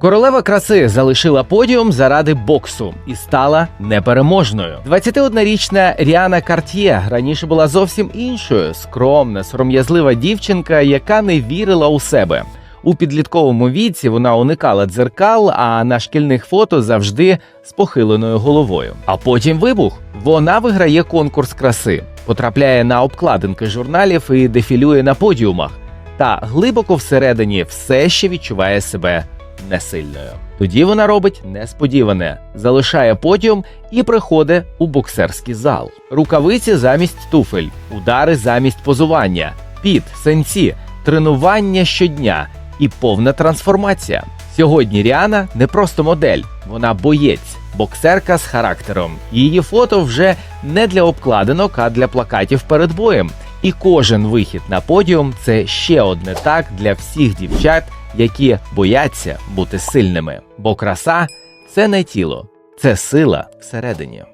Королева краси залишила подіум заради боксу і стала непереможною. 21-річна Ріана Карт'є раніше була зовсім іншою, скромна, сором'язлива дівчинка, яка не вірила у себе. У підлітковому віці вона уникала дзеркал, а на шкільних фото завжди з похиленою головою. А потім вибух. Вона виграє конкурс краси, потрапляє на обкладинки журналів і дефілює на подіумах. Та глибоко всередині все ще відчуває себе несильною. Тоді вона робить несподіване, залишає подіум і приходить у боксерський зал. Рукавиці замість туфель, удари замість позування, піт, сенці, тренування щодня і повна трансформація. Сьогодні Ріана не просто модель, вона боєць, боксерка з характером. Її фото вже не для обкладинок, а для плакатів перед боєм. І кожен вихід на подіум це ще одне так для всіх дівчат, які бояться бути сильними. Бо краса це не тіло, це сила всередині.